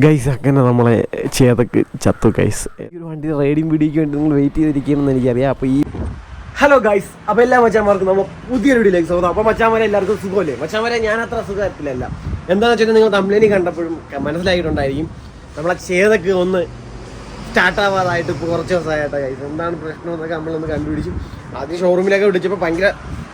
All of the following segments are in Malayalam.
ഗൈസ് അങ്ങനെ നമ്മളെ ചേതക്ക് ചത്തു ഗൈസ് ഒരു വണ്ടി റൈഡിങ് വീഡിയോയ്ക്ക് വേണ്ടി നിങ്ങൾ വെയിറ്റ് ചെയ്തിരിക്കണമെന്ന് എനിക്കറിയാം. അപ്പോൾ ഈ ഹലോ ഗൈസ് അപ്പോൾ എല്ലാ മച്ചാന്മാർക്കും നമ്മൾ പുതിയൊരു വീഡിയോയിലേക്ക് സ്വാഗതം. അപ്പോൾ മച്ചാന്മാരെ എല്ലാവർക്കും സുഖമല്ലേ? മച്ചാന്മാരെ ഞാൻ അത്ര സുഖത്തിലല്ല. എന്താണെന്ന് വെച്ചാൽ നിങ്ങൾ തമ്മിലേനി കണ്ടപ്പോഴും മനസ്സിലായിട്ടുണ്ടായിരിക്കും. നമ്മളെ ചേതക്ക് ഒന്ന് സ്റ്റാർട്ടാവാതായിട്ട് ഇപ്പോൾ കുറച്ച് ദിവസമായിട്ടാണ് ഗൈസ് എന്താണ് പ്രശ്നം എന്നൊക്കെ നമ്മളൊന്ന് കണ്ടുപിടിച്ചു. ആദ്യം ഷോറൂമിലൊക്കെ വിളിച്ചപ്പോൾ ഭയങ്കര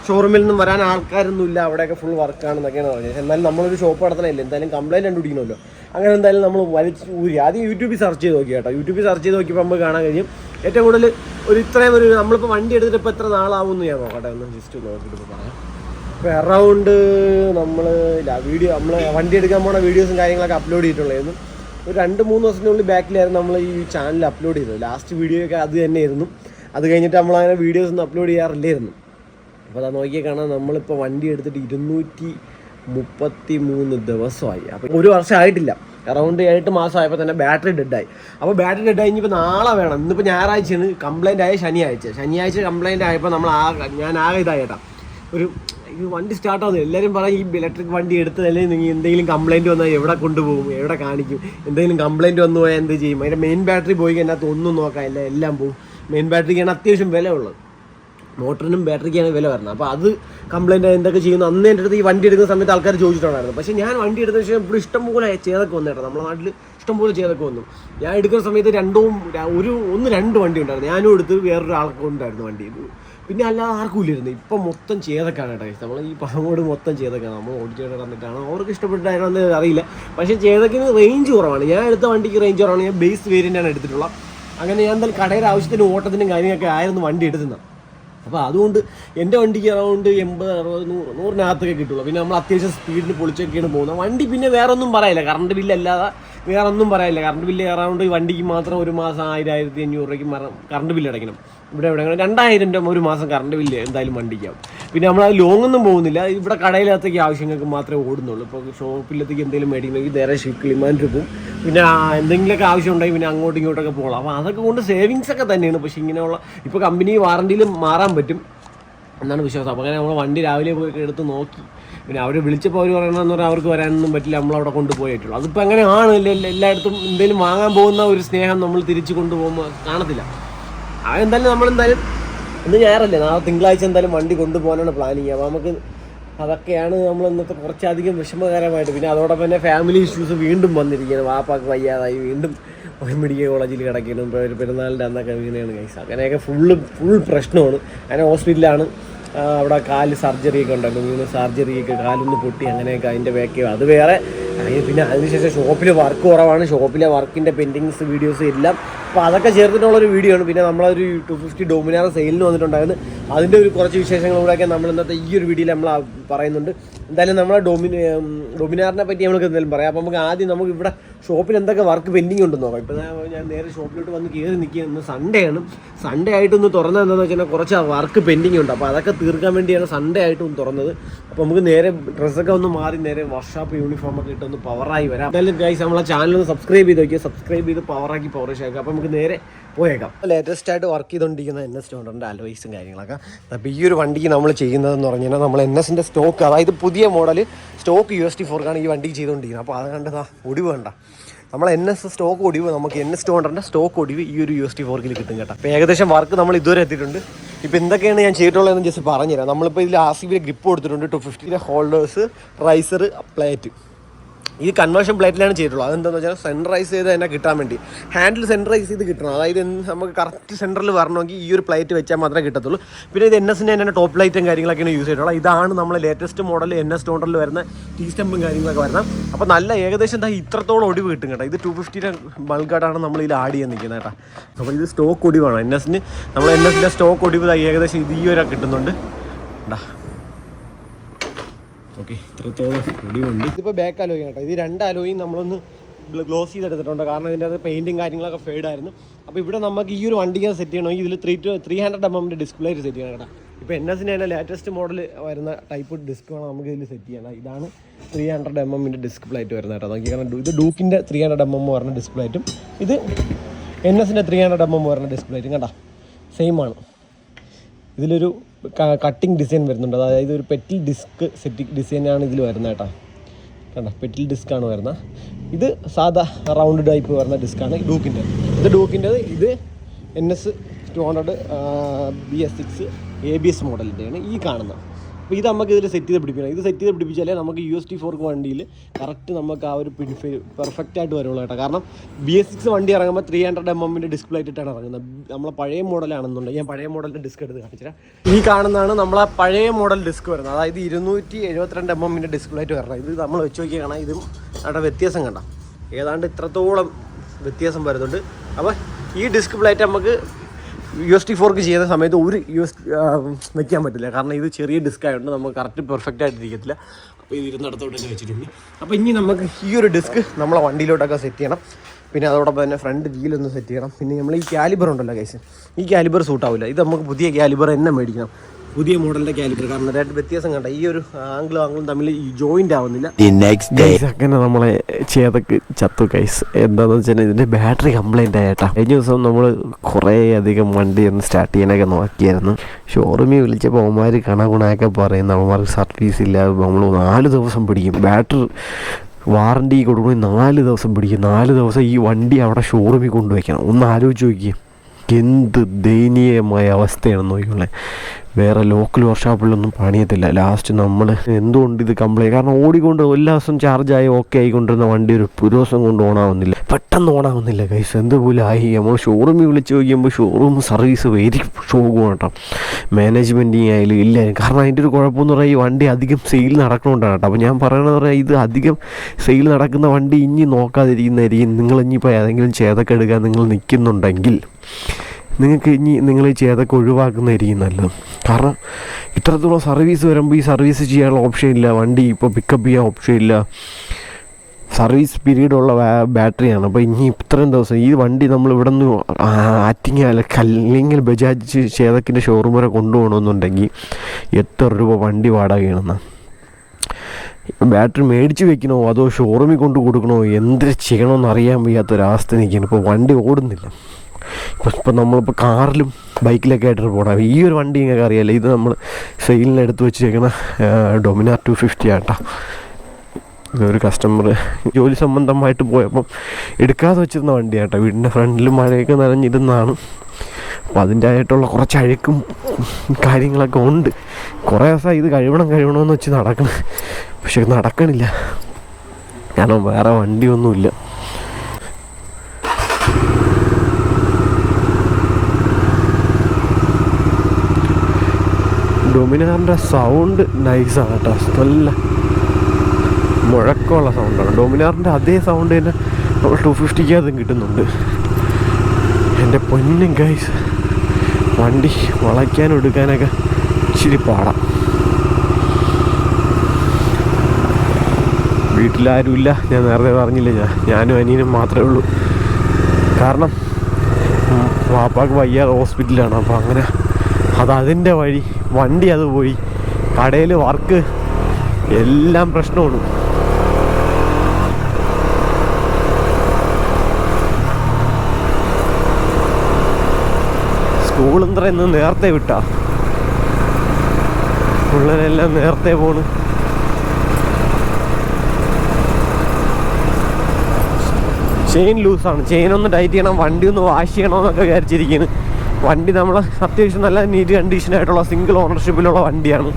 ഷോറൂമിൽ നിന്നും വരാൻ ആൾക്കാരൊന്നും ഇല്ല. അവിടെയൊക്കെ ഫുൾ വർക്കാണെന്നൊക്കെയാണ് പറഞ്ഞത്. എന്നാലും നമ്മളൊരു ഷോപ്പ് നടത്തണമില്ല എന്തായാലും കംപ്ലൈന്റ് കണ്ടുപിടിക്കണമല്ലോ. അങ്ങനെ എന്തായാലും നമ്മൾ വലിച്ച് ഊരി. ആദ്യം യൂട്യൂബിൽ സെർച്ച് ചെയ്ത് നോക്കി കേട്ടോ. യൂട്യൂബിൽ സെർച്ച് ചെയ്ത് നോക്കിയപ്പോൾ നമുക്ക് കാണാൻ കഴിയും. ഏറ്റവും കൂടുതൽ ഒരു ഇത്രയും ഒരു നമ്മളിപ്പോൾ വണ്ടി എടുത്തിട്ട് ഇപ്പോൾ എത്ര നാളാവുമെന്ന് ഞാൻ നോക്കട്ടെ. ഒന്ന് ജസ്റ്റ് നോക്കിയിട്ട് പറയാം. ഇപ്പോൾ അറൗണ്ട് നമ്മൾ വീഡിയോ നമ്മൾ വണ്ടി എടുക്കാൻ പോണ വീഡിയോസും കാര്യങ്ങളൊക്കെ അപ്ലോഡ് ചെയ്തിട്ടുള്ളായിരുന്നു. ഒരു രണ്ട് മൂന്ന് ദിവസത്തിനുള്ളിൽ ബാക്കിലായിരുന്നു നമ്മൾ ഈ ചാനൽ അപ്ലോഡ് ചെയ്തത്. ലാസ്റ്റ് വീഡിയോ ഒക്കെ അത് തന്നെയായിരുന്നു. അത് കഴിഞ്ഞിട്ട് നമ്മൾ അങ്ങനെ വീഡിയോസ് ഒന്നും അപ്ലോഡ് ചെയ്യാറില്ലായിരുന്നു. അപ്പോൾ അത് നോക്കിയാൽ കാണാൻ നമ്മളിപ്പോൾ വണ്ടി എടുത്തിട്ട് ഇരുന്നൂറ്റി മുപ്പത്തി മൂന്ന് ദിവസമായി. അപ്പോൾ ഒരു വർഷം ആയിട്ടില്ല. അറൗണ്ട് എട്ട് മാസമായപ്പോൾ തന്നെ ബാറ്ററി ഡെഡായി അപ്പോൾ ബാറ്ററി ഡെഡായി ഇനിയിപ്പോൾ നാളെ വേണം. ഇന്നിപ്പോൾ ഞായറാഴ്ചയാണ്. കംപ്ലൈന്റ് ആയ ശനിയാഴ്ച. ശനിയാഴ്ച കംപ്ലൈന്റ് ആയപ്പോൾ നമ്മൾ ആ ഞാൻ ആകെ ഇതായിട്ടാ. ഒരു ഈ വണ്ടി സ്റ്റാർട്ട് ആവുന്നത് എല്ലാവരും പറയും ഈ ഇലക്ട്രിക് വണ്ടി എടുത്തതല്ലേ? നിങ്ങൾ എന്തെങ്കിലും കംപ്ലൈന്റ് വന്നാൽ എവിടെ കൊണ്ടുപോകും? എവിടെ കാണിക്കും? എന്തെങ്കിലും കംപ്ലൈന്റ് വന്നു പോയാൽ എന്ത് ചെയ്യും? അതിന്റെ മെയിൻ ബാറ്ററി പോയി കഴിഞ്ഞാൽ ഒന്നും നോക്കാനില്ല. എല്ലാം പോകും മെയിൻ ബാറ്ററിക്കാണ് അത്യാവശ്യം വില ഉള്ളത് മോട്ടറിനും ബാറ്ററിക്കാണ് വില വരുന്നത്. അപ്പോൾ അത് കംപ്ലൈന്റ് എന്തൊക്കെ ചെയ്യുന്നു? അന്ന് എന്റെ അടുത്ത് ഈ വണ്ടി എടുക്കുന്ന സമയത്ത് ആൾക്കാർ ചോദിച്ചിട്ടുണ്ടായിരുന്നു. പക്ഷേ ഞാൻ വണ്ടി എടുത്ത ശേഷം ഇപ്പോൾ ഇഷ്ടംപോലെ ചേതൊക്കെ വന്നു കേട്ടോ. നമ്മുടെ നാട്ടിൽ ഇഷ്ടംപോലെ ചേതൊക്കെ വന്നു. ഞാൻ എടുക്കുന്ന സമയത്ത് രണ്ടും ഒരു ഒന്ന് രണ്ട് വണ്ടി ഉണ്ടായിരുന്നു. ഞാനും എടുത്ത് വേറൊരു ആൾക്കും ഉണ്ടായിരുന്നു വണ്ടി. പിന്നെ അല്ലാതെ ആർക്കും ഇല്ലായിരുന്നു. ഇപ്പം മൊത്തം ചേതൊക്കെയാണ് കേട്ടോ. നമ്മൾ ഈ പഴമോട് മൊത്തം ചേതൊക്കെയാണ് നമ്മൾ ഓടിച്ചേട്ട് വന്നിട്ടാണ് അവർക്ക് ഇഷ്ടപ്പെട്ടായിരുന്നു അറിയില്ല. പക്ഷേ ചേതക്കിന് റേഞ്ച് കുറവാണ്. ഞാൻ എടുത്ത വണ്ടിക്ക് റേഞ്ച് കുറവാണ്. ഞാൻ ബേസ് വേരിയന്റാണ് എടുത്തിട്ടുള്ളത്. അങ്ങനെ ഞാൻ എന്തായാലും കടയുടെ ആവശ്യത്തിന് ഓട്ടത്തിനും കാര്യങ്ങളൊക്കെ ആയിരുന്നു വണ്ടി എടുക്കുന്നത് അപ്പോൾ അതുകൊണ്ട് എന്റെ വണ്ടിക്ക് അറൗണ്ട് എൺപത് അറുപത് നൂറ് നൂറിനകത്തൊക്കെ കിട്ടുള്ളൂ. പിന്നെ നമ്മൾ അത്യാവശ്യം സ്പീഡിൽ പൊളിച്ചൊക്കെയാണ് പോകുന്നത്. വണ്ടി പിന്നെ വേറെ ഒന്നും പറയില്ല. കറണ്ട് ബില്ലല്ലാതെ വേറെ ഒന്നും പറയില്ല. കറണ്ട് ബില്ല് അറൗണ്ട് വണ്ടിക്ക് മാത്രം ഒരു മാസം ആയിരം ആയിരത്തി അഞ്ഞൂറ് രൂപയ്ക്ക് കറണ്ട് ബില്ല് അടയ്ക്കണം. ഇവിടെ എവിടെ? രണ്ടായിരം രൂപ ഒരു മാസം കറണ്ട് ബില്ല് എന്തായാലും വണ്ടിക്കാവും പിന്നെ നമ്മൾ അത് ലോങ് ഒന്നും പോകുന്നില്ല. ഇവിടെ കടയിലത്തേക്ക് ആവശ്യങ്ങൾക്ക് മാത്രമേ ഓടുന്നുള്ളൂ. ഇപ്പോൾ ഷോപ്പിലത്തേക്ക് എന്തെങ്കിലും മേടിക്കണമെങ്കിൽ നേരെ കിളിമാന്റെ പോകും പിന്നെ എന്തെങ്കിലുമൊക്കെ ആവശ്യം ഉണ്ടെങ്കിൽ പിന്നെ അങ്ങോട്ടും ഇങ്ങോട്ടൊക്കെ പോകണം അപ്പോൾ അതൊക്കെ കൊണ്ട് സേവിങ്സ് ഒക്കെ തന്നെയാണ്. പക്ഷേ ഇങ്ങനെയുള്ള ഇപ്പോൾ കമ്പനി വാറണ്ടിയിൽ മാറാൻ പറ്റും. എന്നാണ് വിശ്വാസം. അപ്പോൾ അങ്ങനെ നമ്മൾ വണ്ടി രാവിലെ പോയി എടുത്ത് നോക്കി. പിന്നെ അവർ വിളിച്ചപ്പോൾ അവർ പറയണമെന്ന് പറഞ്ഞാൽ അവർക്ക് വരാനൊന്നും പറ്റില്ല. നമ്മളവിടെ കൊണ്ടുപോയിട്ടുള്ളൂ അതിപ്പോൾ എല്ലാ- എല്ലായിടത്തും എന്തെങ്കിലും വാങ്ങാൻ പോകുന്ന ഒരു സ്നേഹം നമ്മൾ തിരിച്ച് കൊണ്ടുപോകുമ്പോൾ കാണത്തില്ല. അതെന്തായാലും നമ്മളെന്തായാലും ഇന്ന് ഞായറല്ലേ? നാളെ തിങ്കളാഴ്ച എന്തായാലും വണ്ടി കൊണ്ടുപോകാനാണ് പ്ലാനിങ് അപ്പോൾ നമുക്ക് അതൊക്കെയാണ് നമ്മൾ ഇന്നത്തെ കുറച്ചധികം വിഷമകരമായിട്ട്. പിന്നെ അതോടൊപ്പം തന്നെ ഫാമിലി ഇഷ്യൂസ് വീണ്ടും വന്നിരിക്കുകയാണ്. വാപ്പാക്ക് വയ്യാതായി. വീണ്ടും മെഡിക്കൽ കോളേജിൽ കിടക്കണം പെരുന്നാളിന്റെ അന്നൊക്കെ ഇങ്ങനെയാണ് കൈസ് അങ്ങനെയൊക്കെ ഫുള്ള് ഫുൾ പ്രശ്നമാണ്. അങ്ങനെ ഹോസ്പിറ്റലിലാണ് അവിടെ കാൽ സർജറി ഒക്കെ ഉണ്ടായിരുന്നു. വീണ് സർജറി ഒക്കെ കാലൊന്ന് പൊട്ടി അങ്ങനെയൊക്കെ അതിന്റെ വേക്കയോ അത് വേറെ പിന്നെ അതിനുശേഷം ഷോപ്പിൽ വർക്ക് കുറവാണ്. ഷോപ്പിലെ വർക്കിന്റെ പെൻഡിങ്സ് വീഡിയോസ് എല്ലാം അപ്പോൾ അതൊക്കെ ചേർത്തിട്ടുള്ളൊരു വീഡിയോ ആണ്. പിന്നെ നമ്മളൊരു ടു ഫിഫ്റ്റി ഡോമിനാർ സെയിലിന് വന്നിട്ടുണ്ടായിരുന്നു. അതിന്റെ ഒരു കുറച്ച് വിശേഷങ്ങൾ കൂടെയൊക്കെ നമ്മൾ ഇന്നത്തെ ഈ ഒരു വീഡിയോയിൽ നമ്മൾ പറയുന്നുണ്ട്. എന്തായാലും നമ്മളെ ഡോമിന ഡോമിനാറിനെ പറ്റി നമുക്ക് എന്തായാലും പറയാം. അപ്പോൾ നമുക്ക് ആദ്യം നമുക്ക് ഇവിടെ ഷോപ്പിൽ എന്തൊക്കെ വർക്ക് പെൻഡിങ് ഉണ്ടെന്ന് നോക്കാം. ഇപ്പോൾ ഞാൻ നേരെ ഷോപ്പിലോട്ട് വന്ന് കയറി നിൽക്കുന്നത് സൺഡേ ആണ്. സൺഡേ ആയിട്ടൊന്ന് തുറന്നത് എന്താണെന്ന് വെച്ചാൽ കുറച്ച് വർക്ക് പെൻഡിങ് ഉണ്ട്. അപ്പോൾ അതൊക്കെ തീർക്കാൻ വേണ്ടിയാണ് സൺഡേ ആയിട്ട് ഒന്ന് തുറന്നത്. അപ്പോൾ നമുക്ക് നേരെ ഡ്രസ്സൊക്കെ ഒന്ന് മാറി നേരെ വർക്ക്ഷോപ്പ് യൂണിഫോം ഒക്കെ ഇട്ടൊന്ന് പവറായി വരാം. എന്തായാലും ഗൈസ് നമ്മളെ ചാനൽ ഒന്ന് സബ്സ്ക്രൈബ് ചെയ്ത് നോക്കിയാൽ സബ്സ്ക്രൈബ് ചെയ്ത് പവറാക്കി പവർ ശേഖരം അപ്പോൾ നമുക്ക് നേരെ പോയേക്കാം. ലേറ്റസ്റ്റ് ആയിട്ട് വർക്ക് ചെയ്തുകൊണ്ടിരിക്കുന്ന എൻ എസ് ടോണ്ടറിന്റെ അലോയ്സും കാര്യങ്ങളൊക്കെ. അപ്പോൾ ഈ ഒരു വണ്ടിക്ക് നമ്മൾ ചെയ്യുന്നതെന്ന് പറഞ്ഞു കഴിഞ്ഞാൽ നമ്മൾ എൻ എസിന്റെ സ്റ്റോക്ക് അതായത് പുതിയ model stock U S T ഫോർക്കാണ് ഈ വണ്ടിക്ക് ചെയ്തുകൊണ്ടിരിക്കുന്നത് അപ്പോൾ അത് കണ്ടതാ ഒടിവ് വേണ്ട നമ്മൾ എൻ എസ് സ്റ്റോക്ക് ഒടിവ് നമുക്ക് എൻ എസ് ടു ഹൺഡ്രഡിന്റെ സ്റ്റോക്ക് ഒടിവ് ഈ ഒരു യു എസ് ടി ഫോർക്കിൽ കിട്ടും കേട്ടോ. അപ്പോൾ ഏകദേശം വർക്ക് നമ്മൾ ഇതുവരെ എത്തിയിട്ടുണ്ട്. ഇപ്പോൾ എന്തൊക്കെയാണ് ഞാൻ ചെയ്തിട്ടുള്ളതെന്ന് ജസ്റ്റ് പറഞ്ഞുതരാം. നമ്മളിപ്പോൾ ഇതിൽ ആർ സി ബിയിൽ ഗ്രിപ്പ് കൊടുത്തിട്ടുണ്ട് ടു ഫിഫ്റ്റിയിലെ ഹോൾഡേഴ്സ് റൈസർ പ്ലേറ്റ് ഈ കൺവേർഷൻ പ്ലേറ്റിലാണ് ചെയ്തിട്ടുള്ളത്. അതെന്താണെന്ന് വെച്ചാൽ സെൻട്രൈസ് ചെയ്ത് തന്നെ കിട്ടാൻ വേണ്ടി. ഹാൻഡിൽ സെൻട്രൈസ് ചെയ്ത് കിട്ടണം. അതായത് നമുക്ക് കറക്റ്റ് സെന്ററിൽ വരണമെങ്കിൽ ഈ ഒരു പ്ലേറ്റ് വെച്ചാൽ മാത്രമേ കിട്ടത്തുള്ളൂ. പിന്നെ ഇത് എൻ എസിന്റെ തന്നെ ടോപ്പ് ലൈറ്റും കാര്യങ്ങളൊക്കെയാണ് യൂസ് ചെയ്തിട്ടുള്ളത്. ഇതാണ് നമ്മൾ ലേറ്റസ്റ്റ് മോഡൽ എൻ എസ് ടോണ്ടറിൽ വരുന്ന ടീ സ്റ്റമ്പും കാര്യങ്ങളൊക്കെ വരുന്നത്. അപ്പോൾ നല്ല ഏകദേശം എന്താ ഇത്രത്തോളം ഒടിവ് കിട്ടും കേട്ടോ. ഇത് ടു ഫിഫ്റ്റിയുടെ ബൾഗായിട്ടാണ് നമ്മൾ ഇതിൽ ആഡ് ചെയ്യാൻ നിൽക്കുന്നത് കേട്ടോ. അപ്പോൾ ഇത് സ്റ്റോക്ക് ഒടിവാണ്. എൻ എസിന് നമ്മൾ എൻ എസിന്റെ സ്റ്റോക്ക് ഒടിവ് ഏകദേശം ഇത് ഈ ഒരു കിട്ടുന്നുണ്ട്. ഓക്കെ ഇത്രത്തോളം ഒടിവുണ്ട്. ഇതിപ്പോൾ ബാക്ക് അലോയും കേട്ടോ ഇത് രണ്ട് അലോയും നമ്മളൊന്ന് ഗ്ലോസ് ചെയ്തെടുത്തിട്ടുണ്ട്. കാരണം ഇതിന്റെ അത് പെയിന്റും കാര്യങ്ങളൊക്കെ ഫെയ്ഡായിരുന്നു അപ്പോൾ ഇവിടെ നമുക്ക് ഈ ഒരു വണ്ടിക്ക് സെറ്റ് ചെയ്യണമെങ്കിൽ ഇതിൽ three two three hundred M display set ചെയ്യണം കേട്ടോ. ഇപ്പോൾ എൻ എസിന്റെ തന്നെ ലേറ്റസ്റ്റ് മോഡൽ വരുന്ന ടൈപ്പ് ഡിസ്ക് വേണം നമുക്ക് ഇതിൽ സെറ്റ് ചെയ്യണം ഇതാണ് ത്രീ ഹൺഡ്രഡ് എം എമ്മിന്റെ ഡിസ്പ്ലേ ആയിട്ട് വരുന്നത് കേട്ടോ. നോക്കി കാരണം ഇത് ഡൂക്കിന്റെ ത്രീ ഹൺഡ്രഡ് എം എം വരുന്ന ഡിസ്പ്ലേ ആയിട്ടും ഇത് എൻ എസിന്റെ ത്രീ ഹൺഡ്രഡ് എം എം വരുന്ന ഡിസ്പ്ലേ ആയിട്ടും കേട്ടോ ആണ്. ഇതിലൊരു കട്ടിംഗ് ഡിസൈൻ വരുന്നുണ്ട്. അതായത് ഒരു പെറ്റിൽ ഡിസ്ക് സെറ്റ് ഡിസൈനാണ് ഇതിൽ വരുന്നത് കേട്ടോ. കണ്ട? പെറ്റിൽ ഡിസ്ക്കാണ് വരുന്നത്. ഇത് സാധാ റൗണ്ട് ടൈപ്പ് വരുന്ന ഡിസ്ക്കാണ് ഡൂക്കിന്റെ ഇത് ഡൂക്കിന്റെ ഇത് N S two hundred B S six A B S മോഡലിന്റെയാണ് ഈ കാണുന്നത്. അപ്പോൾ ഇത് നമുക്ക് ഇതിൽ സെറ്റ് ചെയ്ത് പിടിപ്പിക്കണം. ഇത് സെറ്റ് ചെയ്ത് പിടിപ്പിച്ചാലേ നമുക്ക് യു എസ് ടി ഫോർക്ക് വണ്ടിയിൽ കറക്റ്റ് നമുക്ക് ആ ഒരു പിൻഫെ പെർഫെക്റ്റ് ആയിട്ട് വരുള്ളൂ കേട്ടോ. കാരണം ബി എസ് സിക്സ് വണ്ടി ഇറങ്ങുമ്പോൾ ത്രീ ഹൺഡ്രഡ് എം എമ്മിന്റെ ഡിസ്പ്ലേ ഇട്ടിട്ടാണ് ഇറങ്ങുന്നത്. നമ്മളെ പഴയ മോഡലാണെന്നുണ്ടെങ്കിൽ ഞാൻ പഴയ മോഡലിന്റെ ഡിസ്ക് എടുത്ത് കാണിച്ചിട്ടാണ് ഈ കാണുന്നതാണ് നമ്മളെ പഴയ മോഡൽ ഡിസ്ക് വരുന്നത്. അതായത് ഇരുന്നൂറ്റി എഴുപത്തിരണ്ട് എം എമ്മിന്റെ ഡിസ്പ്ലേ ആയിട്ട് വരണം ഇത് നമ്മൾ വെച്ച് നോക്കി കാണാം. ഇതും അവിടെ വ്യത്യാസം കണ്ട. ഏതാണ്ട് ഇത്രത്തോളം വ്യത്യാസം വരുന്നുണ്ട്. അപ്പോൾ ഈ ഡിസ്ക് പ്ലേറ്റ് നമുക്ക് യു എസ് ടി ഫോർക്ക് ചെയ്യുന്ന സമയത്ത് ഒരു യു എസ് വെക്കാൻ പറ്റില്ല. കാരണം ഇത് ചെറിയ ഡിസ്ക് ആയതുകൊണ്ട് നമുക്ക് കറക്റ്റ് പെർഫെക്റ്റ് ആയിട്ട് ഇരിക്കത്തില്ല. അപ്പോൾ ഇത് ഇരുന്നിടത്തോട്ട് തന്നെ വെച്ചിട്ടുണ്ട്. അപ്പോൾ ഇനി നമുക്ക് ഈ ഒരു ഡിസ്ക് നമ്മളെ വണ്ടിയിലോട്ടൊക്കെ സെറ്റ് ചെയ്യണം. പിന്നെ അതോടൊപ്പം തന്നെ ഫ്രണ്ട് വീലൊന്ന് സെറ്റ് ചെയ്യണം. പിന്നെ നമ്മൾ ഈ കാലിബർ ഉണ്ടല്ലോ കൈസ് ഈ കാലിബർ സൂട്ടാവില്ല ഇത് നമുക്ക് പുതിയ കാലിബർ തന്നെ മേടിക്കണം. പുതിയ മോഡലിന്റെ കാലിബർ കാരണം രണ്ട് വ്യത്യാസം കണ്ട ഈ ഒരു ആംഗിളും ആംഗിളും തമ്മിൽ ജോയിന്റ് ആവുന്നില്ല. അങ്ങനെ നമ്മളെ ചേതക്ക് ചത്തു കൈസ് എന്താന്ന് വെച്ചാൽ ഇതിന്റെ ബാറ്ററി കംപ്ലൈന്റ് ആയിട്ടാ. കഴിഞ്ഞ ദിവസം നമ്മൾ കുറേ അധികം വണ്ടി ഒന്ന് സ്റ്റാർട്ട് ചെയ്യാനൊക്കെ നോക്കിയായിരുന്നു. ഷോറൂമിൽ വിളിച്ചപ്പോൾ അവന്മാർ കണകുണയൊക്കെ പറയുന്നു. അവന്മാർക്ക് സർവീസ് ഇല്ല. നമ്മൾ നാല് ദിവസം പിടിക്കും. ബാറ്ററി വാറണ്ടി കൊടുക്കണമെങ്കിൽ നാല് ദിവസം പിടിക്കും. നാല് ദിവസം ഈ വണ്ടി അവിടെ ഷോറൂമിൽ കൊണ്ടുവയ്ക്കണം. ഒന്ന് ആലോചിച്ച് നോക്കിയേ. എന്ത് ദയനീയമായ അവസ്ഥയാണ് നോക്കിയുള്ളത് വേറെ ലോക്കൽ വർക്ക്ഷോപ്പിലൊന്നും പണിയത്തില്ല. ലാസ്റ്റ് നമ്മൾ എന്തുകൊണ്ട് ഇത് കംപ്ലൈന്റ് കാരണം ഓടിക്കൊണ്ട് എല്ലാ ദിവസവും ചാർജായി ഓക്കെ ആയിക്കൊണ്ടിരുന്ന വണ്ടി ഒരു ഒരു ദിവസം കൊണ്ട് ഓണാവുന്നില്ല. പെട്ടെന്ന് ഓണാവുന്നില്ല കൈസ് എന്തുപോലെ ആയി. നമ്മൾ ഷോറൂമിൽ വിളിച്ച് നോക്കിയുമ്പോൾ ഷോറൂം സർവീസ് വെരി ഷോക്കും കേട്ടോ. മാനേജ്മെന്റിങ് ആയാലും ഇല്ല. കാരണം അതിന്റെ ഒരു കുഴപ്പമെന്ന് പറഞ്ഞാൽ ഈ വണ്ടി അധികം സെയിൽ നടക്കണോണ്ടാണ് കേട്ടോ. അപ്പോൾ ഞാൻ പറയണത് പറഞ്ഞാൽ ഇത് അധികം സെയിൽ നടക്കുന്ന വണ്ടി ഇനി നോക്കാതിരിക്കുന്നതായിരിക്കും. നിങ്ങൾ ഇനിയിപ്പോൾ ഏതെങ്കിലും ചേതൊക്കെ എടുക്കാൻ നിങ്ങൾ നിൽക്കുന്നുണ്ടെങ്കിൽ നിങ്ങൾക്ക് ഇനി നിങ്ങൾ ഈ ചേതൊക്കെ ഒഴിവാക്കുന്നതായിരിക്കും നല്ലത്. കാരണം ഇത്രത്തോളം സർവീസ് വരുമ്പോൾ ഈ സർവീസ് ചെയ്യാനുള്ള ഓപ്ഷൻ ഇല്ല. വണ്ടി ഇപ്പോൾ പിക്കപ്പ് ചെയ്യാൻ ഓപ്ഷൻ ഇല്ല. സർവീസ് പീരീഡുള്ള ബാറ്ററിയാണ് അപ്പോൾ ഇനി ഇത്രയും ദിവസം ഈ വണ്ടി നമ്മൾ ഇവിടെ നിന്ന് ആറ്റിങ്ങ അല്ല അല്ലെങ്കിൽ ബജാജ് ചേതക്കിന്റെ ഷോറൂം വരെ കൊണ്ടുപോകണമെന്നുണ്ടെങ്കിൽ എത്ര രൂപ വണ്ടി വാടകയാണെന്ന് ബാറ്ററി മേടിച്ച് വെക്കണോ? അതോ ഷോറൂമിൽ കൊണ്ട് കൊടുക്കണോ? എന്ത് ചെയ്യണമെന്ന് അറിയാൻ വയ്യാത്തൊരവസ്ഥ നിൽക്കുകയാണ് ഇപ്പോൾ വണ്ടി ഓടുന്നില്ല. ഇപ്പം നമ്മളിപ്പോൾ കാറിലും ബൈക്കിലൊക്കെ ആയിട്ട് പോകണം ഈ ഒരു വണ്ടി നിങ്ങൾക്ക് അറിയാമല്ലോ ഇത് നമ്മൾ സെയിലിന് എടുത്ത് വെച്ചേക്കുന്ന ഡൊമിനാർ ടു ഫിഫ്റ്റി ആട്ടോ ഒരു കസ്റ്റമർ ജോലി സംബന്ധമായിട്ട് പോയപ്പം എടുക്കാതെ വെച്ചിരുന്ന വണ്ടിയാട്ടോ വീടിന്റെ ഫ്രണ്ടിൽ മഴയൊക്കെ നനഞ്ഞിരുന്നാണ് അപ്പോൾ അതിന്റെ ആയിട്ടുള്ള കുറച്ച് അഴുക്കും കാര്യങ്ങളൊക്കെ ഉണ്ട്. കുറേ ദിവസം ഇത് കഴിവണം കഴിവണമെന്ന് വെച്ച് നടക്കണം. പക്ഷെ നടക്കണില്ല. കാരണം വേറെ വണ്ടിയൊന്നുമില്ല. ഡൊമിനാറിന്റെ സൗണ്ട് നൈസാണ് കേട്ടോ. നല്ല മുഴക്കമുള്ള സൗണ്ടാണ്. ഡൊമിനാറിന്റെ അതേ സൗണ്ട് തന്നെ നമ്മൾ ടു ഫിഫ്റ്റിക്കകത്തും കിട്ടുന്നുണ്ട്. എന്റെ പൊന്നും ഗൈസ് വണ്ടി വളയ്ക്കാനും എടുക്കാനൊക്കെ ഇച്ചിരി പാടാം. വീട്ടിലാരുമില്ല ഞാൻ നേരത്തെ പറഞ്ഞില്ല ഞാൻ. ഞാനും അനിയനും മാത്രമേ ഉള്ളൂ. കാരണം വാപ്പാക്ക് വയ്യാതെ ഹോസ്പിറ്റലാണ് അപ്പോൾ അങ്ങനെ അതതിന്റെ വഴി വണ്ടി അത് പോയി. കടയിൽ വർക്ക് എല്ലാം പ്രശ്നമാണ്. സ്കൂളും ഇന്ന് നേരത്തെ വിട്ടാ. പിള്ളേരെല്ലാം നേരത്തെ പോണു. ചെയിൻ ലൂസാണ് ചെയിൻ ഒന്ന് ടൈറ്റ് ചെയ്യണം വണ്ടി ഒന്ന് വാഷ് ചെയ്യണമെന്നൊക്കെ വിചാരിച്ചിരിക്കുന്നു വണ്ടി നമ്മൾ അത്യാവശ്യം നല്ല നീറ്റ് കണ്ടീഷനായിട്ടുള്ള സിംഗിൾ ഓണർഷിപ്പിലുള്ള വണ്ടിയാണ്.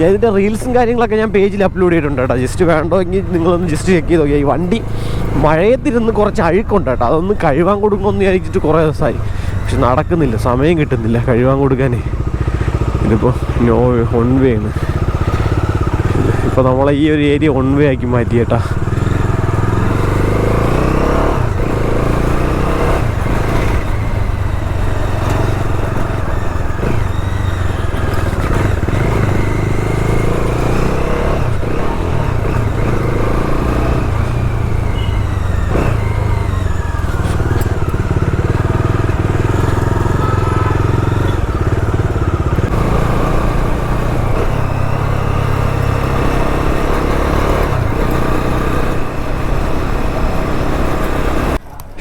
ഞാൻ ഇതിന്റെ റീൽസും കാര്യങ്ങളൊക്കെ ഞാൻ പേജിൽ അപ്ലോഡ് ചെയ്തിട്ടുണ്ട് കേട്ടോ. ജസ്റ്റ് വേണ്ടോയെങ്കിൽ നിങ്ങളൊന്ന് ജസ്റ്റ് ചെക്ക് ചെയ്ത് നോക്കിയാൽ ഈ വണ്ടി മഴയത്തിരുന്ന് കുറച്ച് അഴുക്കുണ്ട് കേട്ടോ. അതൊന്ന് കഴുകാൻ കൊടുക്കുമെന്ന് വിചാരിച്ചിട്ട് കുറേ ദിവസമായി. പക്ഷെ നടക്കുന്നില്ല. സമയം കിട്ടുന്നില്ല കഴുകാൻ കൊടുക്കാനേ. ഇതിപ്പോൾ നോ വൺ വേ ആണ് ഇപ്പോൾ നമ്മളെ ഈ ഒരു ഏരിയ വൺ വേ ആക്കി മാറ്റി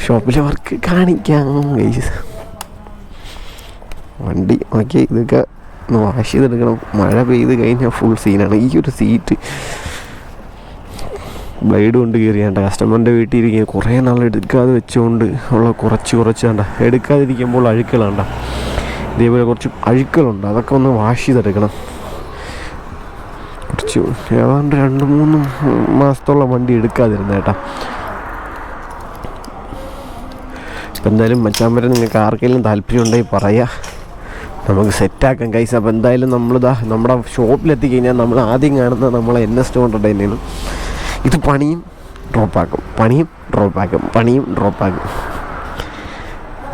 ഷോപ്പിലെ വർക്ക് കാണിക്കാം. വണ്ടി ഓക്കെ ഇതൊക്കെ ഒന്ന് വാഷ് ചെയ്തെടുക്കണം. മഴ പെയ്ത് കഴിഞ്ഞാൽ ഫുൾ സീനാണ് ഈ ഒരു സീറ്റ് ബ്ലേഡ് കൊണ്ട് കയറിയാണ്ട കസ്റ്റമറിന്റെ വീട്ടിൽ ഇരിക്കുക. കുറേ നാൾ എടുക്കാതെ വെച്ചുകൊണ്ട് ഉള്ള കുറച്ച് കുറച്ച് വേണ്ട എടുക്കാതിരിക്കുമ്പോൾ അഴുക്കലാണ്ട ഇതേപോലെ കുറച്ച് അഴുക്കലുണ്ട് അതൊക്കെ ഒന്ന് വാഷ് ചെയ്തെടുക്കണം. കുറച്ച് ഏതാണ്ട് രണ്ട് മൂന്ന് മാസത്തോളം വണ്ടി എടുക്കാതിരുന്ന കേട്ടാ ഇപ്പം എന്തായാലും മച്ചാമ്പര നിങ്ങൾക്ക് ആർക്കെങ്കിലും താല്പര്യം ഉണ്ടെങ്കിൽ പറയാം. നമുക്ക് സെറ്റാക്കാം കൈസ് അപ്പോൾ എന്തായാലും നമ്മളിതാ നമ്മുടെ ഷോപ്പിലെത്തി കഴിഞ്ഞാൽ നമ്മൾ ആദ്യം കാണുന്നത് നമ്മളെ എൻ എസ് ടു ഹൺഡ്രഡ് ഇത് പണിയും ഡ്രോപ്പാക്കും പണിയും ഡ്രോപ്പാക്കും പണിയും ഡ്രോപ്പാക്കും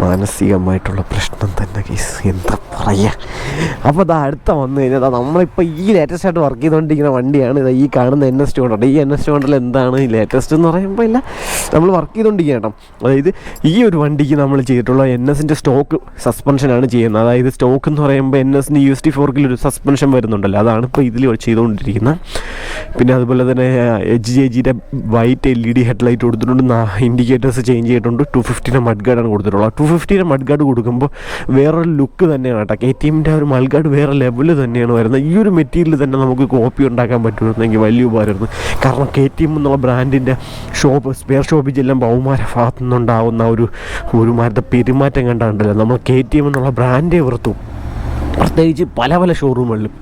മാനസികമായിട്ടുള്ള പ്രശ്നം തന്നെ കേസ് എന്താ പറയുക അപ്പോൾ ഇതാ അടുത്ത വന്നു കഴിഞ്ഞാൽ അതാ നമ്മളിപ്പോൾ ഈ ലേറ്റസ്റ്റ് ആയിട്ട് വർക്ക് ചെയ്തുകൊണ്ടിരിക്കുന്ന വണ്ടിയാണ് ഇതാ ഈ കാണുന്ന എൻ എസ് ടു ഈ എൻ എസ് ടു ഹൺഡ്രഡിൽ എന്താണ് ഈ ലേറ്റസ്റ്റ് എന്ന് പറയുമ്പോൾ ഇല്ല നമ്മൾ വർക്ക് ചെയ്തുകൊണ്ടിരിക്കുക കേട്ടോ. അതായത് ഈ ഒരു വണ്ടിക്ക് നമ്മൾ ചെയ്തിട്ടുള്ള എൻ എസിന്റെ സ്റ്റോക്ക് സസ്പെൻഷനാണ് ചെയ്യുന്നത്. അതായത് സ്റ്റോക്ക് എന്ന് പറയുമ്പോൾ എൻ എസിന്റെ യു എസ് ടി ഫോർക്കിൽ ഒരു സസ്പെൻഷൻ വരുന്നുണ്ടല്ലോ. അതാണ് ഇപ്പോൾ ഇതിൽ ചെയ്തുകൊണ്ടിരിക്കുന്നത് പിന്നെ അതുപോലെ തന്നെ എച്ച് ജെ ജിയുടെ white L E D headlight കൊടുത്തിട്ടുണ്ട്. ഇൻഡിക്കേറ്റേഴ്സ് ചേഞ്ച് ചെയ്തിട്ടുണ്ട്. ടു ഫിഫ്റ്റീന്റെ മഡ് ഗാർഡാണ് കൊടുത്തിട്ടുള്ളത്. ടു ഫിഫ്റ്റീന്റെ മഡ് ഗാർഡ് കൊടുക്കുമ്പോൾ വേറൊരു ലുക്ക് തന്നെയാണ് കേട്ടോ. കെ ടി എമ്മിന്റെ ഒരു മഡ് ഗാർഡ് വേറെ ലെവൽ തന്നെയാണ് വരുന്നത്. ഈ ഒരു മെറ്റീരിയൽ തന്നെ നമുക്ക് കോപ്പി ഉണ്ടാക്കാൻ പറ്റുമായിരുന്നെങ്കിൽ വലിയ ഉപകാരമായിരുന്നു. കാരണം കെ ടി എം എന്നുള്ള ബ്രാൻഡിന്റെ ഷോപ്പ് സ്പെയർ ഷോപ്പിൽ ചെല്ലുമ്പോൾ ബഹുമാര ഭാഗത്തു നിന്നുണ്ടാവുന്ന ഒരു ഒരു മാറ്റത്തെ പെരുമാറ്റം കണ്ടാണ്ടല്ലോ. നമ്മൾ കെ ടി എം എന്നുള്ള ബ്രാൻഡേ വെറുത്തു. പ്രത്യേകിച്ച് പല പല ഷോറൂമുകളിലും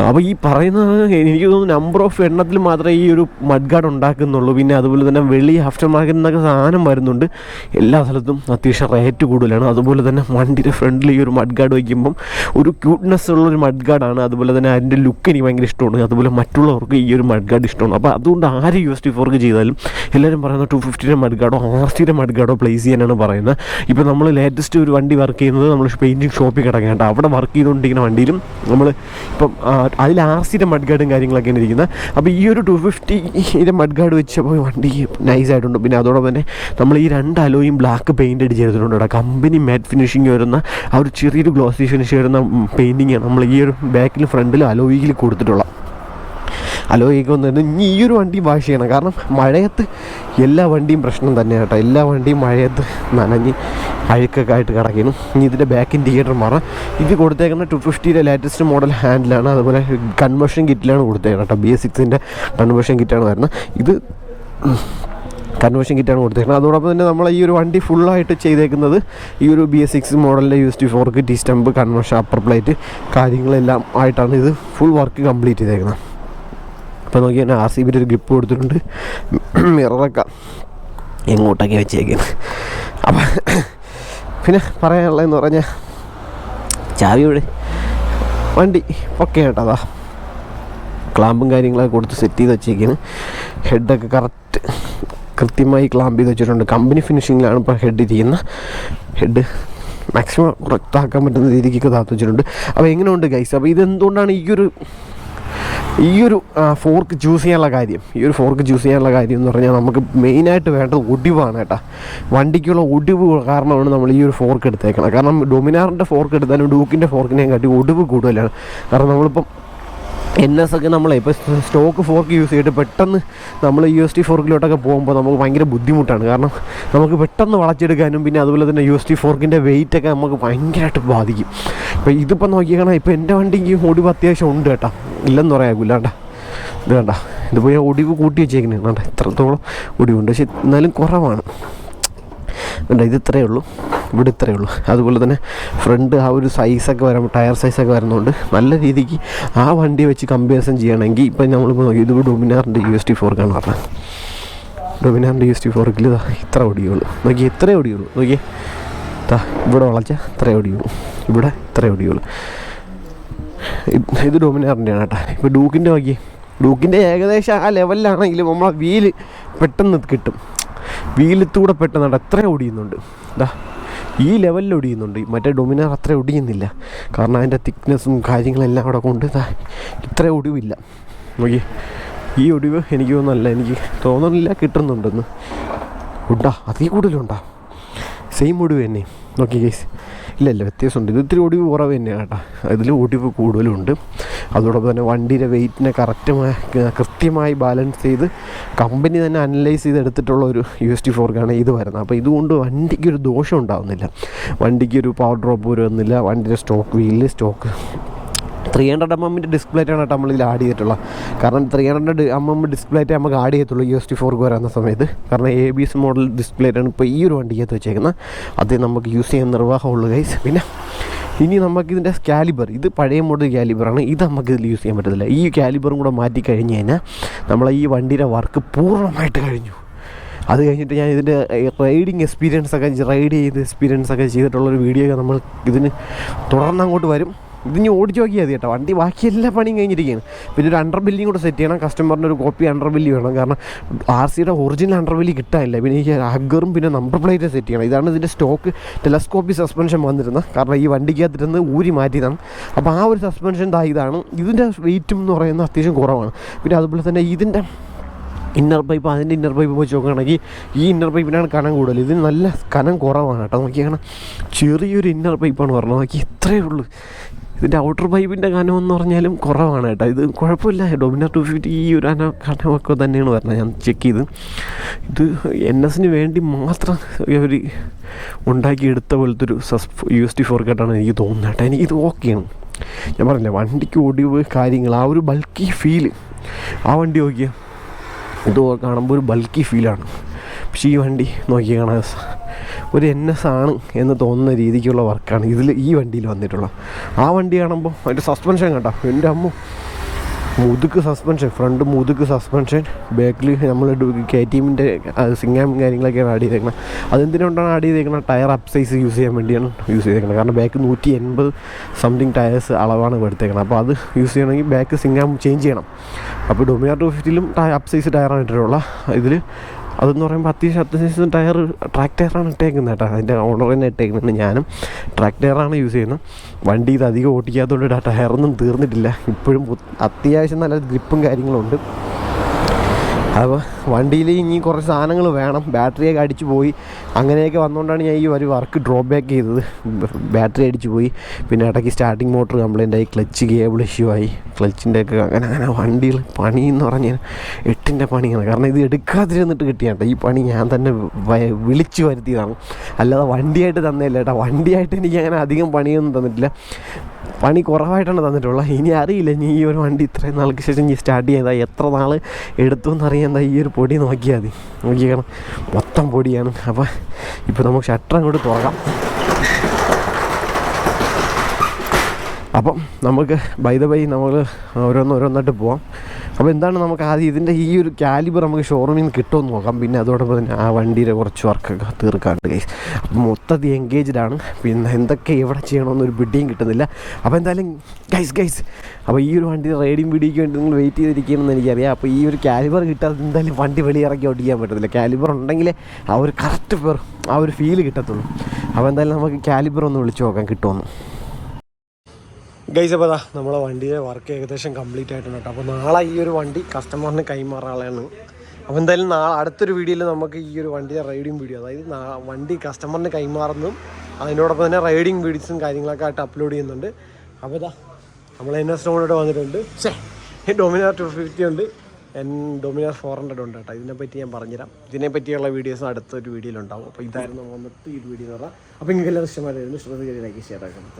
അപ്പോൾ ഈ പറയുന്നത് എനിക്ക് തോന്നുന്നു നമ്പർ ഓഫ് എണ്ണത്തിൽ മാത്രമേ ഈ ഒരു മഡ് ഗാർഡ് ഉണ്ടാക്കുന്നുള്ളൂ. പിന്നെ അതുപോലെ തന്നെ വെളി ആഫ്റ്റർ മാർക്കറ്റിൽ നിന്നൊക്കെ സാധനം വരുന്നുണ്ട്. എല്ലാ സ്ഥലത്തും അത്യാവശ്യം റേറ്റ് കൂടുതലാണ്. അതുപോലെ തന്നെ വണ്ടിയുടെ ഫ്രണ്ടിൽ ഈ ഒരു മഡ് ഗാർഡ് വയ്ക്കുമ്പം ഒരു ക്യൂട്ട്നെസ് ഉള്ള ഒരു മഡ് ഗാർഡാണ് അതുപോലെ തന്നെ അതിന്റെ ലുക്ക് എനിക്ക് ഭയങ്കര ഇഷ്ടമാണ്. അതുപോലെ മറ്റുള്ളവർക്ക് ഈ ഒരു മഡ് ഗാർഡ് ഇഷ്ടമാണ്. അപ്പോൾ അതുകൊണ്ട് ആര് യു എസ് ടി ഫോർക്ക് ചെയ്താലും എല്ലാവരും പറയുന്നത് ടു ഫിഫ്റ്റിയുടെ മഡ് ഗാർഡോ ആർ സിയുടെ മഡ് ഗാർഡോ പ്ലേസ് ചെയ്യാനാണ് പറയുന്നത്. ഇപ്പോൾ നമ്മൾ ലേറ്റസ്റ്റ് ഒരു വണ്ടി വർക്ക് ചെയ്യുന്നത് നമ്മൾ പെയിന്റിങ് ഷോപ്പിൽ കിടക്കേണ്ട അവിടെ വർക്ക് ചെയ്തുകൊണ്ടിരിക്കുന്ന വണ്ടിയിലും നമ്മൾ ഇപ്പം അതിൽ ആർ സിയുടെ മഡ് ഗാർഡും കാര്യങ്ങളൊക്കെയാണ് ഇരിക്കുന്നത്. അപ്പോൾ ഈ ഒരു ടു ഫിഫ്റ്റിയുടെ മഡ് ഗാർഡ് വെച്ചപ്പോൾ വണ്ടി നൈസായിട്ടുണ്ട് പിന്നെ അതോടൊപ്പം തന്നെ നമ്മൾ ഈ രണ്ട് അലോയും ബ്ലാക്ക് പെയിന്റ് അടിച്ച് ചെയ്തിട്ടുണ്ട് കേട്ടോ. കമ്പനി മാറ്റ് ഫിനിഷിങ് വരുന്ന ആ ഒരു ചെറിയൊരു ഗ്ലോസി ഫിനിഷ് വരുന്ന പെയിന്റിങ്ങാണ് നമ്മൾ ഈ ഒരു ബാക്കിലും ഫ്രണ്ടിലും അലോയിൽ കൊടുത്തിട്ടുള്ള അലോയൊക്കെ തന്നെ ഇനി ഈ ഒരു വണ്ടി വാഷ് ചെയ്യണം. കാരണം മഴയത്ത് എല്ലാ വണ്ടിയും പ്രശ്നം തന്നെയാണ് കേട്ടോ. എല്ലാ വണ്ടിയും മഴയത്ത് നനഞ്ഞ് അഴുക്കൊക്കെ ആയിട്ട് കിടക്കുന്നു. ഇനി ഇതിന്റെ ബാക്ക് ഇൻഡിക്കേറ്റർ മാറാം. ഇത് കൊടുത്തേക്കുന്ന ടു ഫിഫ്റ്റിയുടെ ലേറ്റസ്റ്റ് മോഡൽ ഹാൻഡിലാണ് അതുപോലെ കൺവേർഷൻ കിറ്റിലാണ് കൊടുത്തേക്കുന്നത് കേട്ടോ. ബി എസ് സിക്സിന്റെ കൺവേർഷൻ കിറ്റാണ് വരുന്നത്. ഇത് കൺവേർഷൻ കിറ്റാണ് കൊടുത്തേക്കുന്നത്. അതോടൊപ്പം തന്നെ നമ്മൾ ഈ ഒരു വണ്ടി ഫുള്ളായിട്ട് ചെയ്തേക്കുന്നത് ഈ ഒരു ബി എസ് സിക്സ് മോഡലിന്റെ U S T fork T stump conversion upper plate കാര്യങ്ങളെല്ലാം ആയിട്ടാണ് ഇത് ഫുൾ വർക്ക് കംപ്ലീറ്റ് ചെയ്തേക്കുന്നത്. അപ്പോൾ നോക്കി ആർ സി ബിയുടെ ഒരു ഗ്രിപ്പ് കൊടുത്തിട്ടുണ്ട്. മിററൊക്കെ എങ്ങോട്ടൊക്കെ വെച്ചേക്കുന്നത് അപ്പം പിന്നെ പറയാനുള്ളതെന്ന് പറഞ്ഞാൽ ഇവിടെ. വണ്ടി ഒക്കെ കേട്ടതാ ക്ലാമ്പും കാര്യങ്ങളൊക്കെ കൊടുത്ത് സെറ്റ് ചെയ്ത് വെച്ചേക്കുന്നത് ഹെഡൊക്കെ കറക്റ്റ് കൃത്യമായി ക്ലാമ്പ് ചെയ്ത് വെച്ചിട്ടുണ്ട്. കമ്പനി ഫിനിഷിങ്ങിലാണ് ഇപ്പോൾ ഹെഡ് ഇരിക്കുന്നത് ഹെഡ് മാക്സിമം കുറച്ചാക്കാൻ പറ്റുന്ന രീതിക്കൊക്കെ താത്തു വെച്ചിട്ടുണ്ട്. അപ്പോൾ എങ്ങനെയുണ്ട് ഗൈസ് അപ്പോൾ ഇതെന്തുകൊണ്ടാണ് ഈ ഒരു ഈ ഒരു ഫോർക്ക് ചൂസ് ചെയ്യാനുള്ള കാര്യം ഈ ഒരു ഫോർക്ക് ചൂസ് ചെയ്യാനുള്ള കാര്യം എന്ന് പറഞ്ഞാൽ നമുക്ക് മെയിനായിട്ട് വേണ്ടത് ഒടിവാണ് കേട്ടോ. വണ്ടിക്കുള്ള ഒടിവ് കാരണമാണ് നമ്മൾ ഈ ഒരു ഫോർക്ക് എടുത്തേക്കണം കാരണം ഡൊമിനാറിന്റെ ഫോർക്ക് എടുത്താലും ഡൂക്കിന്റെ ഫോർക്കിനെയും കാട്ടി ഒടിവ് കൂടുതലാണ്. കാരണം നമ്മളിപ്പം എൻ എസ് ഒക്കെ നമ്മളെ ഇപ്പോൾ സ്റ്റോക്ക് ഫോർക്ക് യൂസ് ചെയ്തിട്ട് പെട്ടെന്ന് നമ്മൾ യു എസ് ടി ഫോർക്കിലോട്ടൊക്കെ പോകുമ്പോൾ നമുക്ക് ഭയങ്കര ബുദ്ധിമുട്ടാണ്. കാരണം നമുക്ക് പെട്ടെന്ന് വളച്ചെടുക്കാനും പിന്നെ അതുപോലെ തന്നെ യു എസ് ടി ഫോർക്കിന്റെ വെയിറ്റ് ഒക്കെ നമുക്ക് ഭയങ്കരമായിട്ട് ബാധിക്കും. ഇപ്പോൾ ഇതിപ്പോൾ നോക്കിയാണ് ഇപ്പോൾ എന്റെ വണ്ടിക്ക് ഒടിവ് അത്യാവശ്യം ഉണ്ട് കേട്ടോ. ഇല്ലെന്ന് പറയാകില്ല കേട്ടോ. ഇത് വേണ്ട ഇതിപ്പോൾ ഞാൻ ഒടിവ് കൂട്ടി വെച്ചേക്കുന്നത് വേണ്ട ഇത്രത്തോളം ഒടിവുണ്ട്. പക്ഷെ എന്നാലും കുറവാണ്. വേണ്ട ഇത് ഇത്രയേ ഉള്ളൂ. ഇവിടെ ഇത്രയേ ഉള്ളൂ. അതുപോലെ തന്നെ ഫ്രണ്ട് ആ ഒരു സൈസൊക്കെ വരുമ്പോൾ ടയർ സൈസൊക്കെ വരുന്നതുകൊണ്ട് നല്ല രീതിക്ക് ആ വണ്ടി വെച്ച് കമ്പാരിസൺ ചെയ്യണമെങ്കിൽ ഇപ്പം നമ്മൾ നോക്കി ഇത് ഡൊമിനാറിന്റെ യു എസ് ടി ഫോർക്കാണ് പറഞ്ഞത്. ഡൊമിനാറിന്റെ യു എസ് ടി ഫോർക്കിൽ ഇതാ ഇത്ര ഓടിയുള്ളൂ. നോക്കി ഇത്ര ഓടിയുള്ളൂ. നോക്കിയേ താ ഇവിടെ വളച്ച ഇത്ര ഓടിയുള്ളൂ. ഇവിടെ ഇത്ര ഓടിയുള്ളൂ. ഇത് ഡൊമിനാറിന്റെയാണ് കേട്ടോ. ഇപ്പോൾ ഡൂക്കിന്റെ നോക്കി ഡൂക്കിന്റെ ഏകദേശം ആ ലെവലിലാണെങ്കിലും നമ്മളെ വീൽ പെട്ടെന്ന് കിട്ടും. വീലത്തൂടെ പെട്ടെന്ന് അത്ര ഒടിയുന്നുണ്ട്. എന്താ ഈ ലെവലിൽ ഒടിയുന്നുണ്ട്. മറ്റേ ഡൊമിനാർ അത്ര ഒടിയുന്നില്ല. കാരണം അതിന്റെ തിക്നെസ്സും കാര്യങ്ങളെല്ലാം അവിടെ കൊണ്ട് ഇതാ ഇത്ര ഒടിവില്ല. നോക്കി ഈ ഒടിവ് എനിക്ക് തോന്നുന്നല്ല എനിക്ക് തോന്നുന്നില്ല കിട്ടുന്നുണ്ടെന്ന്. ഉണ്ടാ? അതീ കൂടുതലുണ്ടാ? സെയിം ഒടിവ് തന്നെ. നോക്കി കേസ് ഇല്ല ഇല്ല വ്യത്യാസമുണ്ട്. ഇത് ഇത്തിരി ഒടിവ് കുറവ് തന്നെയാണ് കേട്ടോ. ഇതിൽ ഒടിവ് കൂടുതലുണ്ട്. അതോടൊപ്പം തന്നെ വണ്ടിയുടെ വെയിറ്റിനെ കറക്റ്റുമായി കൃത്യമായി ബാലൻസ് ചെയ്ത് കമ്പനി തന്നെ അനലൈസ് ചെയ്ത് എടുത്തിട്ടുള്ള ഒരു യു എസ് ടി ഫോർക്കാണ് ഇത് വരുന്നത്. അപ്പോൾ ഇതുകൊണ്ട് വണ്ടിക്ക് ഒരു ദോഷം ഉണ്ടാകുന്നില്ല വണ്ടിക്ക് ഒരു പവർ ഡ്രോപ്പ് വരുന്നില്ല. വണ്ടിയുടെ സ്റ്റോക്ക് വീലിൽ സ്റ്റോക്ക് ത്രീ ഹൺഡ്രഡ് എം എമ്മിന്റെ ഡിസ്പ്ലേ ആണ് കേട്ടോ നമ്മളിതിൽ ആഡ് ചെയ്തിട്ടുള്ളത്. കാരണം three hundred M M display ആയിട്ട് നമുക്ക് ആഡ് ചെയ്യത്തുള്ളൂ യു എസ് ടി ഫോർ വരുന്ന സമയത്ത്. കാരണം A B S model display ആണ് ഇപ്പോൾ ഈ ഒരു വണ്ടിക്കകത്ത് വെച്ചേക്കുന്നത്. അത് നമുക്ക് യൂസ് ചെയ്യാൻ നിർവാഹമുള്ളൂ ഗൈസ് പിന്നെ ഇനി നമുക്കിതിന്റെ കാലിബർ ഇത് പഴയ മോഡൽ കാലിബറാണ് ഇത് നമുക്ക് ഇതിൽ യൂസ് ചെയ്യാൻ പറ്റത്തില്ല. ഈ കാലിബറും കൂടെ മാറ്റി കഴിഞ്ഞ് കഴിഞ്ഞാൽ നമ്മളെ ഈ വണ്ടിയുടെ വർക്ക് പൂർണമായിട്ട് കഴിഞ്ഞു. അത് കഴിഞ്ഞിട്ട് ഞാൻ ഇതിന്റെ റൈഡിങ് എക്സ്പീരിയൻസ് ഒക്കെ റൈഡ് ചെയ്ത് എക്സ്പീരിയൻസ് ഒക്കെ ചെയ്തിട്ടുള്ളൊരു വീഡിയോ ഒക്കെ നമ്മൾ ഇതിന് തുടർന്ന് അങ്ങോട്ട് വരും. ഇതിന് ഓടിച്ച് നോക്കിയാൽ മതി കേട്ടോ. വണ്ടി ബാക്കി എല്ലാ പണിയും കഴിഞ്ഞിരിക്കുകയാണ്. പിന്നെ ഒരു അണ്ടർ ബില്ലിങ് കൂടെ സെറ്റ് ചെയ്യണം. കസ്റ്റമറിന് ഒരു കോപ്പി അണ്ടർ ബില്ല് വേണം. കാരണം ആർ സിയുടെ ഒറിജിനൽ അണ്ടർ ബില്ല് കിട്ടാനില്ല. പിന്നെ ഈ അഗറും പിന്നെ നമ്പർ പ്ലേറ്റ് സെറ്റ് ചെയ്യണം. ഇതാണ് ഇതിന്റെ സ്റ്റോക്ക് ടെലസ്കോപ്പി സസ്പെൻഷൻ വന്നിരുന്നത്. കാരണം ഈ വണ്ടിക്കകത്തിരുന്ന് ഊരി മാറ്റിയതാണ്. അപ്പോൾ ആ ഒരു സസ്പെൻഷൻ ദാ ഇതാണ്. ഇതിന്റെ വെയിറ്റും എന്ന് പറയുന്നത് അത്യാവശ്യം കുറവാണ്. പിന്നെ അതുപോലെ തന്നെ ഇതിന്റെ ഇന്നർ പൈപ്പ് അതിന്റെ ഇന്നർ പൈപ്പ് വെച്ച് നോക്കുകയാണെങ്കിൽ ഈ ഇന്നർ പൈപ്പിനാണ് കനം കൂടുതൽ. ഇതിന് നല്ല കനം കുറവാണ് കേട്ടോ. നോക്കിയാണ് ചെറിയൊരു ഇന്നർ പൈപ്പാണ് പറഞ്ഞത്. നോക്കി ഇത്രയേ ഉള്ളൂ. ഇതിന്റെ ഔട്ടർ പൈപ്പിന്റെ കനം എന്ന് പറഞ്ഞാലും കുറവാണ് കേട്ടോ. ഇത് കുഴപ്പമില്ല. ഡൊമിനർ ടു ഫിഫ്റ്റി ഈ ഒരു അന കനമൊക്കെ തന്നെയാണ് പറഞ്ഞത് ഞാൻ ചെക്ക് ചെയ്ത്. ഇത് എൻ എസിന് വേണ്ടി മാത്രം അവർ ഉണ്ടാക്കിയെടുത്ത പോലത്തെ ഒരു സസ് യു എസ് ടി ഫോർ കേട്ടാണ് എനിക്ക് തോന്നുന്നത് കേട്ടോ. എനിക്കിത് ഓക്കെയാണ് ഞാൻ പറഞ്ഞില്ല വണ്ടിക്ക് ഒടിവ് കാര്യങ്ങൾ ആ ഒരു ബൾക്കി ഫീൽ ആ വണ്ടി നോക്കിയാൽ ഇത് കാണുമ്പോൾ ഒരു ബൾക്കി ഫീലാണ് പക്ഷേ ഈ വണ്ടി നോക്കി കാണാൻ ഒരു എൻ എസ് ആണ് എന്ന് തോന്നുന്ന രീതിക്കുള്ള വർക്കാണ് ഇതിൽ ഈ വണ്ടിയിൽ വന്നിട്ടുള്ളത്. ആ വണ്ടി കാണുമ്പോൾ അതിന്റെ സസ്പെൻഷൻ കേട്ടോ എന്റെ അമ്മ മുതുക്ക് സസ്പെൻഷൻ ഫ്രണ്ട് മുതുക്ക് സസ്പെൻഷൻ ബാക്കിൽ നമ്മൾ കെ ടീമിന്റെ സിംഗാം കാര്യങ്ങളൊക്കെയാണ് ആഡ് ചെയ്തേക്കുന്നത് അതെന്തിനുകൊണ്ടാണ് ആഡ് ചെയ്തേക്കുന്നത് ടയർ അപ്സൈസ് സൈസ് യൂസ് ചെയ്യാൻ വേണ്ടിയാണ് യൂസ് ചെയ്തേക്കുന്നത് കാരണം ബാക്ക് നൂറ്റി എൺപത് സംതിങ് ടയേഴ്സ് അളവാണ് എടുത്തേക്കുന്നത് അപ്പോൾ അത് യൂസ് ചെയ്യണമെങ്കിൽ ബാക്ക് സിംഗാം ചേഞ്ച് ചെയ്യണം. അപ്പോൾ ഡൊമിനാർ ടു ഫിഫ്റ്റിലും ടയർ സൈസ് ടയറാണ് ഇട്ടിട്ടുള്ള ഇതിൽ അതെന്ന് പറയുമ്പോൾ അത്യാവശ്യം അത്യാവശ്യം ടയർ ട്രാക്ക് ടയറാണ് ഇട്ടേക്കുന്നത് കേട്ടോ. അതിന്റെ ഓണർ തന്നെ ഇട്ടേക്കുന്നത് ഞാനും. ട്രാക്ക് ടയറാണ് യൂസ് ചെയ്യുന്നത്. വണ്ടി ഇത് അധികം ഓടിക്കാത്തതുകൊണ്ട് ആ ടയറൊന്നും തീർന്നിട്ടില്ല. ഇപ്പോഴും അത്യാവശ്യം നല്ല ഗ്രിപ്പും കാര്യങ്ങളും ഉണ്ട്. അപ്പോൾ വണ്ടിയിൽ ഇനി കുറച്ച് സാധനങ്ങൾ വേണം. ബാറ്ററിയൊക്കെ അടിച്ചു പോയി. അങ്ങനെയൊക്കെ വന്നുകൊണ്ടാണ് ഞാൻ ഈ ഒരു വർക്ക് ഡ്രോപ്പ് ബാക്ക് ചെയ്തത്. ബാറ്ററി അടിച്ചു പോയി. പിന്നെ ഇടയ്ക്ക് സ്റ്റാർട്ടിങ് മോട്ടർ കംപ്ലൈന്റ് ആയി. ക്ലച്ച് കേബിൾ ഇഷ്യൂ ആയി. ക്ലച്ചിന്റെ ഒക്കെ അങ്ങനെ അങ്ങനെ വണ്ടിയിൽ പണി എന്ന് പറഞ്ഞാൽ എട്ടിന്റെ പണിയാണ്. കാരണം ഇത് എടുക്കാതിരുന്നിട്ട് കിട്ടിയാട്ടോ. ഈ പണി ഞാൻ തന്നെ വിളിച്ചു വരുത്തിയതാണ്. അല്ലാതെ വണ്ടിയായിട്ട് തന്നില്ല കേട്ടോ. വണ്ടിയായിട്ട് എനിക്ക് അങ്ങനെ അധികം പണിയൊന്നും തന്നിട്ടില്ല. പണി കുറവായിട്ടാണ് തന്നിട്ടുള്ളത്. ഇനി അറിയില്ല ഇനി ഈ ഒരു വണ്ടി ഇത്രയും നാൾക്ക് ശേഷം ഇനി സ്റ്റാർട്ട് ചെയ്താൽ എത്ര നാൾ എടുത്തു എന്നറിയാൻ ഈ ഒരു പൊടി നോക്കിയാൽ മതി. നോക്കിക്കണം മൊത്തം പൊടിയാണ്. അപ്പോൾ ഇപ്പോൾ നമുക്ക് ഷട്ടർ അങ്ങോട്ട് തുറക്കാം. അപ്പം നമുക്ക് ബൈ ദ ബൈ നമ്മൾ ഓരോന്ന് ഓരോന്നായിട്ട് പോവാം. അപ്പോൾ എന്താണ് നമുക്ക് ആദ്യം ഇതിന്റെ ഈ ഒരു കാലിബർ നമുക്ക് ഷോറൂമിൽ നിന്ന് കിട്ടുമെന്ന് നോക്കാം. പിന്നെ അതോടൊപ്പം തന്നെ ആ വണ്ടിയുടെ കുറച്ച് വർക്കൊക്കെ തീർക്കാണ്ട് ഗൈസ് അപ്പോൾ മൊത്തത്തിൽ എൻഗേജ്ഡ് ആണ്. പിന്നെ എന്തൊക്കെ എവിടെ ചെയ്യണമെന്നൊരു പിടിയും കിട്ടുന്നില്ല. അപ്പോൾ എന്തായാലും ഗൈസ് ഗൈസ് അപ്പോൾ ഈ ഒരു വണ്ടി റൈഡിങ് വീഡിയോയ്ക്ക് വേണ്ടി നിങ്ങൾ വെയിറ്റ് ചെയ്തിരിക്കണമെന്ന് എനിക്കറിയാം. അപ്പോൾ ഈ ഒരു കാലിബർ കിട്ടാതെ എന്തായാലും വണ്ടി വെളിയിറക്കി ഓടിക്കാൻ പറ്റത്തില്ല. കാലിബർ ഉണ്ടെങ്കിൽ ആ ഒരു കറക്റ്റ് പേർ ആ ഒരു ഫീൽ കിട്ടത്തുള്ളൂ. അപ്പോൾ എന്തായാലും നമുക്ക് കാലിബർ ഒന്ന് വിളിച്ച് നോക്കാം കിട്ടുമെന്ന് ഗൈസ് അപ്പോൾ അതാ നമ്മളെ വണ്ടിയുടെ വർക്ക് ഏകദേശം കംപ്ലീറ്റ് ആയിട്ടുണ്ട് അപ്പോൾ നാളെ ഈ ഒരു വണ്ടി കസ്റ്റമറിന് കൈമാറാളാണ് അപ്പോൾ എന്തായാലും നാളെ അടുത്തൊരു വീഡിയോയിൽ നമുക്ക് ഈ ഒരു വണ്ടിയുടെ റൈഡിങ് വീഡിയോ അതായത് വണ്ടി കസ്റ്റമറിന് കൈമാറുന്നതും അതിനോടൊപ്പം തന്നെ റൈഡിങ് വീഡിയോസും കാര്യങ്ങളൊക്കെ ആയിട്ട് അപ്ലോഡ് ചെയ്യുന്നുണ്ട്. അപ്പോൾ ഇതാ നമ്മൾ എൻ എസ് ഡോമിനോട് വന്നിട്ടുണ്ട്. ഡൊമിനോ ടു ഫിഫ്റ്റി ഉണ്ട്. എൻ ഡൊമിനാർ ഫോർ ഹൺഡ്രഡ് ഉണ്ട് കേട്ടോ. ഇതിനെപ്പറ്റി ഞാൻ പറഞ്ഞുതരാം. ഇതിനെപ്പറ്റിയുള്ള വീഡിയോസ് അടുത്തൊരു വീഡിയോയിലുണ്ടാവും അപ്പോൾ ഇതായിരുന്നു വന്നിട്ട് ഈ വീഡിയോ എന്ന് പറഞ്ഞാൽ അപ്പോൾ നിങ്ങൾക്ക് എല്ലാവരും ഇഷ്ടമായിരുന്നു ശ്രദ്ധിക്കാൻ ലൈക്ക് ഷെയർ ആക്കണം